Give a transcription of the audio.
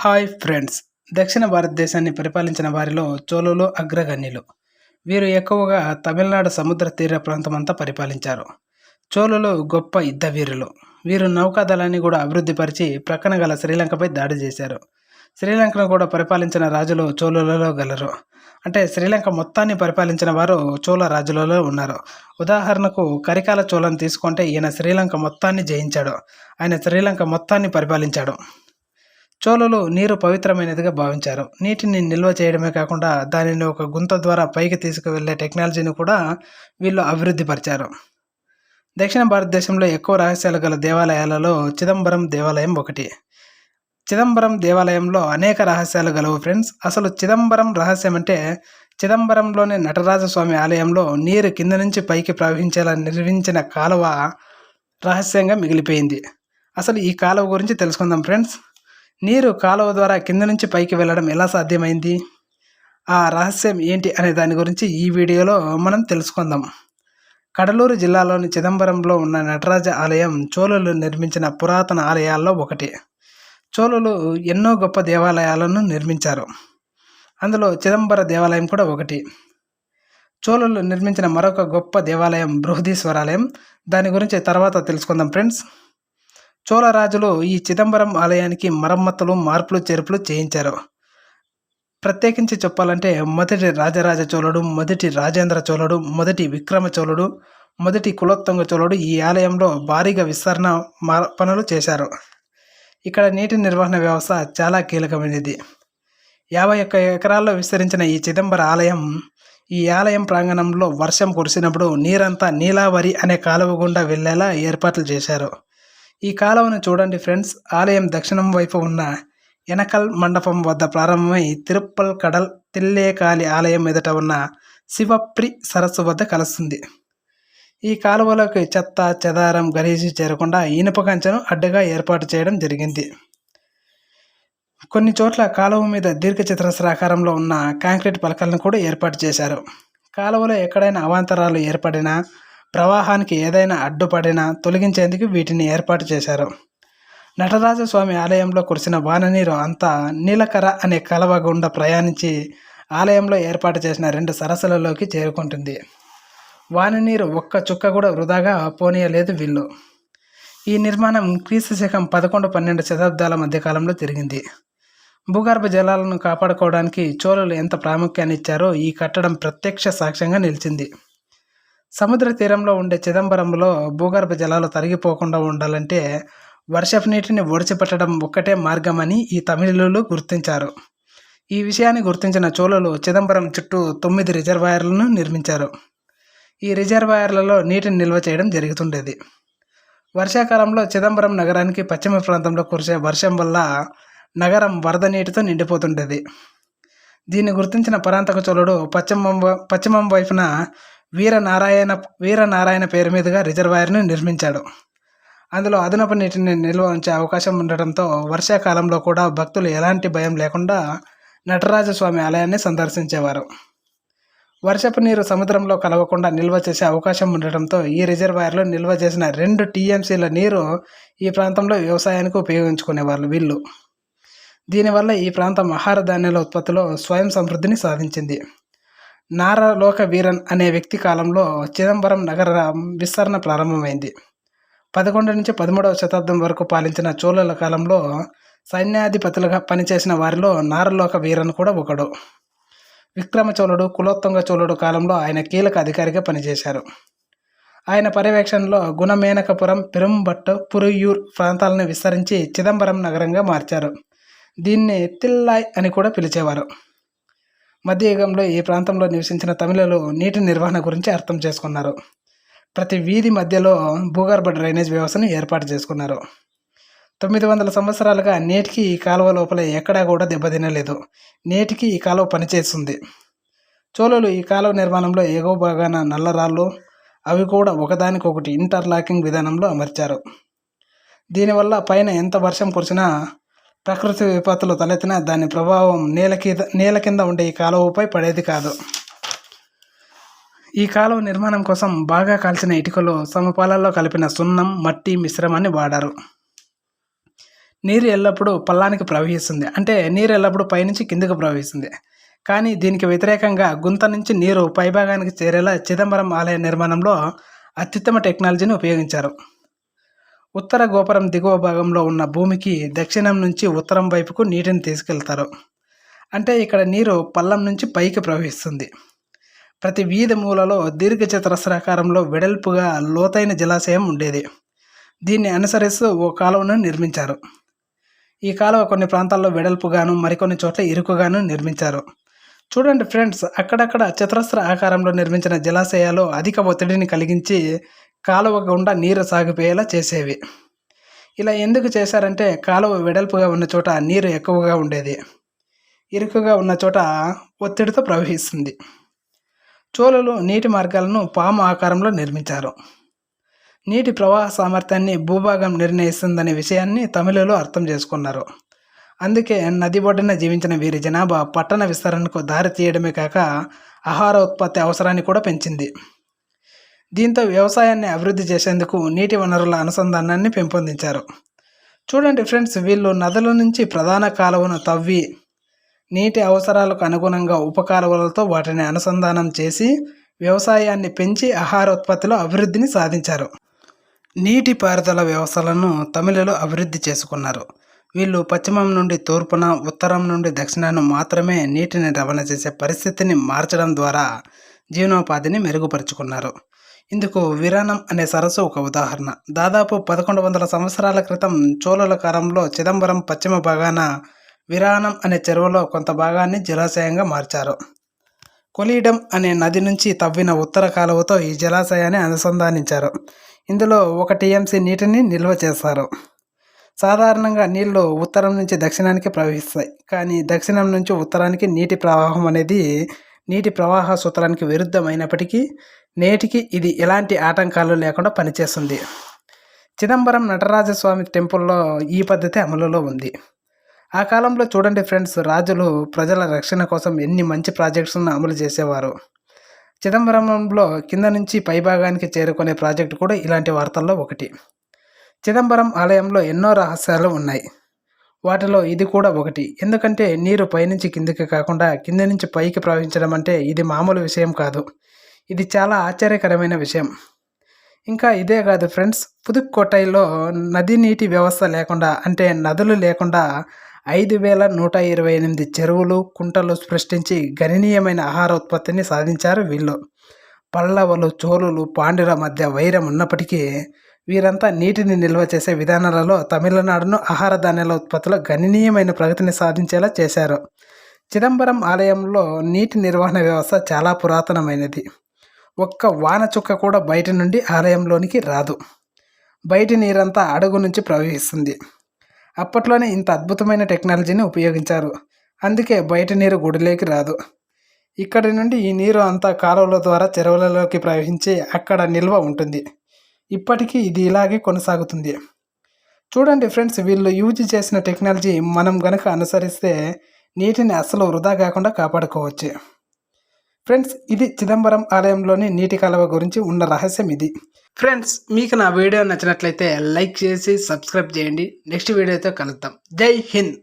Hi friends. దక్షిణ భారతదేశాన్ని పరిపాలించిన వారిలో చోళులు అగ్రగణ్యులు. వీరు ఎక్కువగా తమిళనాడు సముద్ర తీర ప్రాంతమంతా పరిపాలించారు. చోళులు గొప్ప యుద్ధవీరులు వీరు నౌకాదళాన్ని కూడా అభివృద్ధిపరిచి ప్రక్కన గల శ్రీలంకపై దాడి చేశారు. శ్రీలంకను కూడా పరిపాలించిన రాజులు చోళులలో గలరు. అంటే శ్రీలంక మొత్తాన్ని పరిపాలించిన వారు చోళ రాజులలో ఉన్నారు. ఉదాహరణకు కరికాల చోళను తీసుకుంటే ఈయన శ్రీలంక మొత్తాన్ని జయించాడు. ఆయన శ్రీలంక మొత్తాన్ని పరిపాలించాడు. చోళులు నీరు పవిత్రమైనదిగా భావించారు. నీటిని నిల్వ చేయడమే కాకుండా దానిని ఒక గుంత ద్వారా పైకి తీసుకువెళ్ళే టెక్నాలజీని కూడా వీళ్ళు అభివృద్ధిపరిచారు. దక్షిణ భారతదేశంలో ఎక్కువ రహస్యాలు గల దేవాలయాలలో చిదంబరం దేవాలయం ఒకటి. చిదంబరం దేవాలయంలో అనేక రహస్యాలు గలవు ఫ్రెండ్స్. అసలు చిదంబరం రహస్యం అంటే చిదంబరంలోని నటరాజస్వామి ఆలయంలో నీరు కింద నుంచి పైకి ప్రవహించేలా నిర్మించిన కాలువ రహస్యంగా మిగిలిపోయింది. అసలు ఈ కాలువ గురించి తెలుసుకుందాం ఫ్రెండ్స్. నీరు కాలువ ద్వారా కింద నుంచి పైకి వెళ్ళడం ఎలా సాధ్యమైంది? ఆ రహస్యం ఏంటి అనే దాని గురించి ఈ వీడియోలో మనం తెలుసుకుందాం. కడలూరు జిల్లాలోని చిదంబరంలో ఉన్న నటరాజ ఆలయం చోళులు నిర్మించిన పురాతన ఆలయాల్లో ఒకటి. చోళులు ఎన్నో గొప్ప దేవాలయాలను నిర్మించారు. అందులో చిదంబర దేవాలయం కూడా ఒకటి. చోళులు నిర్మించిన మరొక గొప్ప దేవాలయం బృహదీశ్వరాలయం. దాని గురించి తర్వాత తెలుసుకుందాం ఫ్రెండ్స్. చోళరాజులు ఈ చిదంబరం ఆలయానికి మరమ్మతులు మార్పులు చేర్పులు చేయించారు. ప్రత్యేకించి చెప్పాలంటే మొదటి రాజరాజ చోళుడు మొదటి రాజేంద్ర చోళుడు మొదటి విక్రమ చోళుడు మొదటి కులోత్తంగ చోళుడు ఈ ఆలయంలో భారీగా విస్తరణ పనులు చేశారు. ఇక్కడ నీటి నిర్వహణ వ్యవస్థ చాలా కీలకమైనది. యాభై ఒక్క ఎకరాల్లో విస్తరించిన ఈ చిదంబర ఆలయం ఈ ఆలయం ప్రాంగణంలో వర్షం కురిసినప్పుడు నీరంతా నీలావరి అనే కాలువ గుండా వెళ్ళేలా ఏర్పాట్లు చేశారు. ఈ కాలువను చూడండి ఫ్రెండ్స్. ఆలయం దక్షిణం వైపు ఉన్న ఎనకల్ మండపం వద్ద ప్రారంభమై తిరుప్పల్ కడల్ తిల్లేకాలి ఆలయం ఎదుట ఉన్న శివప్రి సరస్సు వద్ద కలుస్తుంది. ఈ కాలువలోకి చెత్త చెదారం గలీజు చేరకుండా ఇనుప కంచెను అడ్డుగా ఏర్పాటు చేయడం జరిగింది. కొన్ని చోట్ల కాలువ మీద దీర్ఘచతురస్రాకారంలో ఉన్న కాంక్రీట్ పలకలను కూడా ఏర్పాటు చేశారు. కాలువలో ఎక్కడైనా అవాంతరాలు ఏర్పడినా ప్రవాహానికి ఏదైనా అడ్డుపడినా తొలగించేందుకు వీటిని ఏర్పాటు చేశారు. నటరాజస్వామి ఆలయంలో కురిసిన వాననీరు అంతా నీలకర అనే కలవ గుండా ప్రయాణించి ఆలయంలో ఏర్పాటు చేసిన రెండు సరస్సులలోకి చేరుకుంటుంది. వాననీరు ఒక్క చుక్క కూడా వృధాగా పోనీయలేదు వీళ్ళు. ఈ నిర్మాణం క్రీస్తు శకం పదకొండు పన్నెండు శతాబ్దాల మధ్యకాలంలో జరిగింది. భూగర్భ జలాలను కాపాడుకోవడానికి చోళులు ఎంత ప్రాముఖ్యాన్ని ఇచ్చారో ఈ కట్టడం ప్రత్యక్ష సాక్ష్యంగా నిలిచింది. సముద్ర తీరంలో ఉండే చిదంబరంలో భూగర్భ జలాలు తరిగిపోకుండా ఉండాలంటే వర్షపు నీటిని ఒడిచిపెట్టడం ఒక్కటే మార్గమని ఈ తమిళులు గుర్తించారు. ఈ విషయాన్ని గుర్తించిన చోళులు చిదంబరం చుట్టూ తొమ్మిది రిజర్వాయర్లను నిర్మించారు. ఈ రిజర్వాయర్లలో నీటిని నిల్వ చేయడం జరుగుతుండేది. వర్షాకాలంలో చిదంబరం నగరానికి పశ్చిమ ప్రాంతంలో కురిసే వర్షం వల్ల నగరం వరద నీటితో నిండిపోతుండేది. దీన్ని గుర్తించిన పరాంతక చోళుడు పశ్చిమం పశ్చిమం వైపున వీరనారాయణ వీరనారాయణ పేరు మీదుగా రిజర్వాయర్ను నిర్మించాడు. అందులో అదనపు నీటిని నిల్వ ఉంచే అవకాశం ఉండటంతో వర్షాకాలంలో కూడా భక్తులు ఎలాంటి భయం లేకుండా నటరాజస్వామి ఆలయాన్ని సందర్శించేవారు. వర్షపు నీరు సముద్రంలో కలవకుండా నిల్వ చేసే అవకాశం ఉండటంతో ఈ రిజర్వాయర్లో నిల్వ చేసిన రెండు టీఎంసీల నీరు ఈ ప్రాంతంలో వ్యవసాయానికి ఉపయోగించుకునేవాళ్ళు వీళ్ళు. దీనివల్ల ఈ ప్రాంతం ఆహార ధాన్యాల ఉత్పత్తిలో స్వయం సమృద్ధిని సాధించింది. నారలోక వీరన్ అనే వ్యక్తి కాలంలో చిదంబరం నగర విస్తరణ ప్రారంభమైంది. పదకొండు నుంచి పదమూడవ శతాబ్దం వరకు పాలించిన చోళుల కాలంలో సైన్యాధిపతులుగా పనిచేసిన వారిలో నారలోక వీరన్ కూడా ఒకడు. విక్రమ చోళుడు కులోత్తుంగ చోళుడు కాలంలో ఆయన కీలక అధికారిగా పనిచేశారు. ఆయన పర్యవేక్షణలో గుణమేనకపురం పెరుంబట్టు పురుయూర్ ప్రాంతాలను విస్తరించి చిదంబరం నగరంగా మార్చారు. దీన్ని తిల్లాయ్ అని కూడా పిలిచేవారు. మధ్యయుగంలో ఈ ప్రాంతంలో నివసించిన తమిళలు నీటి నిర్వహణ గురించి అర్థం చేసుకున్నారు. ప్రతి వీధి మధ్యలో భూగర్భ డ్రైనేజ్ వ్యవస్థను ఏర్పాటు చేసుకున్నారు. తొమ్మిది వందల సంవత్సరాలుగా నేటికి ఈ కాలువ లోపల ఎక్కడా కూడా దెబ్బతినలేదు. నేటికి ఈ కాలువ పనిచేస్తుంది. చోళులు ఈ కాలువ నిర్మాణంలో ఎగువ భాగాన నల్లరాళ్ళు అవి కూడా ఒకదానికొకటి ఇంటర్లాకింగ్ విధానంలో అమర్చారు. దీనివల్ల పైన ఎంత వర్షం కురిసినా ప్రకృతి విపత్తులు తలెత్తిన దాని ప్రభావం నేల కింద నేల కింద ఉండే ఈ కాలువపై పడేది కాదు. ఈ కాలువ నిర్మాణం కోసం బాగా కాల్చిన ఇటుకలు సమపాలల్లో కలిపిన సున్నం మట్టి మిశ్రమాన్ని వాడారు. నీరు ఎల్లప్పుడూ పల్లానికి ప్రవహిస్తుంది. అంటే నీరు ఎల్లప్పుడూ పైనుంచి కిందకు ప్రవహిస్తుంది. కానీ దీనికి వ్యతిరేకంగా గుంత నుంచి నీరు పైభాగానికి చేరేలా చిదంబరం ఆలయ నిర్మాణంలో అత్యుత్తమ టెక్నాలజీని ఉపయోగించారు. ఉత్తర గోపురం దిగువ భాగంలో ఉన్న భూమికి దక్షిణం నుంచి ఉత్తరం వైపుకు నీటిని తీసుకెళ్తారు. అంటే ఇక్కడ నీరు పల్లం నుంచి పైకి ప్రవహిస్తుంది. ప్రతి వీధి మూలలో దీర్ఘచతురస్రాకారంలో వెడల్పుగా లోతైన జలాశయం ఉండేది. దీన్ని అనుసరిస్తూ ఓ కాలువను నిర్మించారు. ఈ కాలువ కొన్ని ప్రాంతాల్లో వెడల్పుగాను మరికొన్ని చోట్ల ఇరుకుగాను నిర్మించారు. చూడండి ఫ్రెండ్స్ అక్కడక్కడ చతురస్ర ఆకారంలో నిర్మించిన జలాశయాలు అధిక ఒత్తిడిని కలిగించి కాలువ గుండా నీరు సాగిపోయేలా చేసేవి. ఇలా ఎందుకు చేశారంటే కాలువ వెడల్పుగా ఉన్న చోట నీరు ఎక్కువగా ఉండేది. ఇరుకుగా ఉన్న చోట ఒత్తిడితో ప్రవహిస్తుంది. చోళలు నీటి మార్గాలను పాము ఆకారంలో నిర్మించారు. నీటి ప్రవాహ సామర్థ్యాన్ని భూభాగం నిర్ణయిస్తుందనే విషయాన్ని తమిళలో అర్థం చేసుకున్నారు. అందుకే నది ఒడ్డున జీవించిన వీరి జనాభా పట్టణ విస్తరణకు దారి తీయడమే కాక ఆహార ఉత్పత్తి అవసరాన్ని కూడా పెంచింది. దీంతో వ్యవసాయాన్ని అభివృద్ధి చేసేందుకు నీటి వనరుల అనుసంధానాన్ని పెంపొందించారు. చూడండి ఫ్రెండ్స్ వీళ్ళు నదుల నుంచి ప్రధాన కాలువను తవ్వి నీటి అవసరాలకు అనుగుణంగా ఉపకాలువలతో వాటిని అనుసంధానం చేసి వ్యవసాయాన్ని పెంచి ఆహార ఉత్పత్తిలో అభివృద్ధిని సాధించారు. నీటి పారుదల వ్యవస్థలను తమిళలో అభివృద్ధి చేసుకున్నారు. వీళ్ళు పశ్చిమం నుండి తూర్పున ఉత్తరం నుండి దక్షిణాన మాత్రమే నీటిని రవాణా చేసే పరిస్థితిని మార్చడం ద్వారా జీవనోపాధిని మెరుగుపరుచుకున్నారు. ఇందుకు విరాణం అనే సరస్సు ఒక ఉదాహరణ. దాదాపు పదకొండు వందల సంవత్సరాల క్రితం చోళుల కాలంలో చిదంబరం పశ్చిమ భాగాన విరాణం అనే చెరువులో కొంత భాగాన్ని జలాశయంగా మార్చారు. కొలీడం అనే నది నుంచి తవ్విన ఉత్తర కాలువతో ఈ జలాశయాన్ని అనుసంధానించారు. ఇందులో ఒక టీఎంసీ నీటిని నిల్వ చేస్తారు. సాధారణంగా నీళ్ళు ఉత్తరం నుంచి దక్షిణానికి ప్రవహిస్తాయి. కానీ దక్షిణం నుంచి ఉత్తరానికి నీటి ప్రవాహం అనేది నీటి ప్రవాహ సూత్రానికి విరుద్ధమైనప్పటికీ నేటికి ఇది ఎలాంటి ఆటంకాలు లేకుండా పనిచేస్తుంది. చిదంబరం నటరాజస్వామి టెంపుల్లో ఈ పద్ధతి అమలులో ఉంది. ఆ కాలంలో చూడండి ఫ్రెండ్స్ రాజులు ప్రజల రక్షణ కోసం ఎన్ని మంచి ప్రాజెక్ట్స్ను అమలు చేసేవారు. చిదంబరంలో కింద నుంచి పైభాగానికి చేరుకునే ప్రాజెక్టు కూడా ఇలాంటి వార్తల్లో ఒకటి. చిదంబరం ఆలయంలో ఎన్నో రహస్యాలు ఉన్నాయి. వాటిలో ఇది కూడా ఒకటి. ఎందుకంటే నీరు పైనుంచి కిందికి కాకుండా కింద నుంచి పైకి ప్రవహించడం అంటే ఇది మామూలు విషయం కాదు. ఇది చాలా ఆశ్చర్యకరమైన విషయం. ఇంకా ఇదే కాదు ఫ్రెండ్స్ పుదుక్కోటైలో నది నీటి వ్యవస్థ లేకుండా అంటే నదులు లేకుండా ఐదు వేల నూట ఇరవై ఎనిమిది చెరువులు కుంటలు సృష్టించి గణనీయమైన ఆహార ఉత్పత్తిని సాధించారు వీళ్ళు. పల్లవులు చోళులు పాండ్యుల మధ్య వైరం ఉన్నప్పటికీ వీరంతా నీటిని నిల్వ చేసే విధానాలలో తమిళనాడును ఆహార ధాన్యాల ఉత్పత్తిలో గణనీయమైన ప్రగతిని సాధించేలా చేశారు. చిదంబరం ఆలయంలో నీటి నిర్వహణ వ్యవస్థ చాలా పురాతనమైనది. ఒక్క వాన చుక్క కూడా బయట నుండి ఆలయంలోనికి రాదు. బయటి నీరంతా అడుగు నుంచి ప్రవహిస్తుంది. అప్పట్లోనే ఇంత అద్భుతమైన టెక్నాలజీని ఉపయోగించారు. అందుకే బయట నీరు గుడిలోకి రాదు. ఇక్కడి నుండి ఈ నీరు అంతా కాలువల ద్వారా చెరువులలోకి ప్రవహించి అక్కడ నిల్వ ఉంటుంది. ఇప్పటికీ ఇది ఇలాగే కొనసాగుతుంది. చూడండి ఫ్రెండ్స్ వీళ్ళు యూజ్ చేసిన టెక్నాలజీ మనం గనక అనుసరిస్తే నీటిని అస్సలు వృధా కాకుండా కాపాడుకోవచ్చు. ఫ్రెండ్స్ ఇది చిదంబరం ఆలయంలోని నీటి కాలువ గురించి ఉన్న రహస్యం ఇది. ఫ్రెండ్స్ మీకు నా వీడియో నచ్చినట్లయితే లైక్ చేసి సబ్స్క్రైబ్ చేయండి. నెక్స్ట్ వీడియోతో కలుద్దాం. జై హింద్!